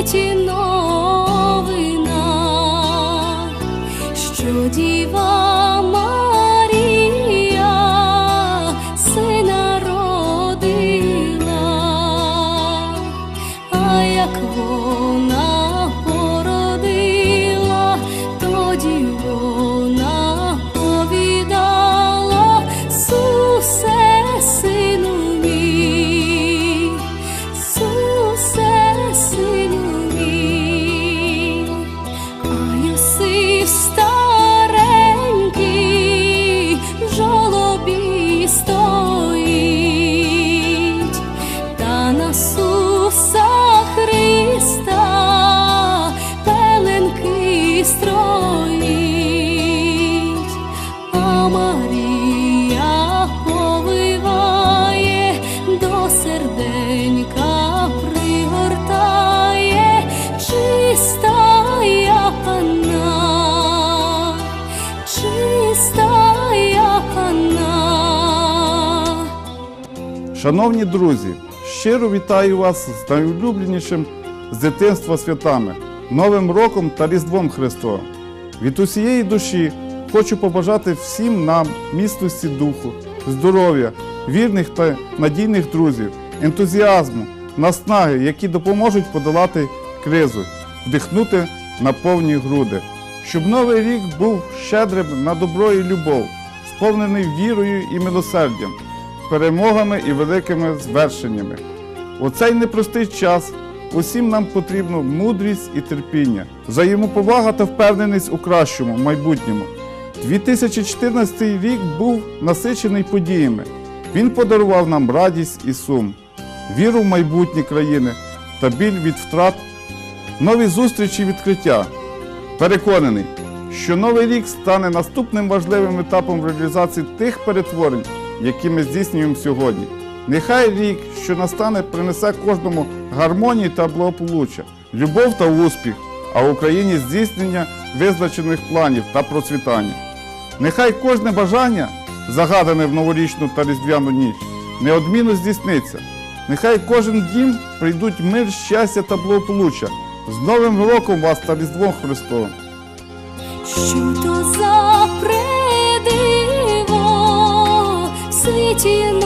світі новина, що Діва Марія сина родила, а як вона та на Суса Христа пеленки строїть, а Марія повиває до серденька пригортає чистая панна, чистая панна. Шановні друзі, щиро вітаю вас з найулюбленішим з дитинства святами, Новим роком та Різдвом Христовим. Від усієї душі хочу побажати всім нам міцності духу, здоров'я, вірних та надійних друзів, ентузіазму, наснаги, які допоможуть подолати кризу, вдихнути на повні груди, щоб новий рік був щедрим на добро і любов, сповнений вірою і милосердям перемогами і великими звершеннями. У цей непростий час усім нам потрібно мудрість і терпіння, взаємоповага та впевненість у кращому майбутньому. 2014 рік був насичений подіями. Він подарував нам радість і сум, віру в майбутнє країни та біль від втрат, нові зустрічі і відкриття. Переконаний, що новий рік стане наступним важливим етапом в реалізації тих перетворень, які ми здійснюємо сьогодні. Нехай рік, що настане, принесе кожному гармонії та благополуччя, любов та успіх, а в Україні здійснення визначених планів та процвітання. Нехай кожне бажання, загадане в новорічну та різдвяну ніч, неодмінно здійсниться. Нехай кожен дім прийдуть мир, щастя та благополуччя. З Новим роком вас та Різдвом Христовим! Що то за в світі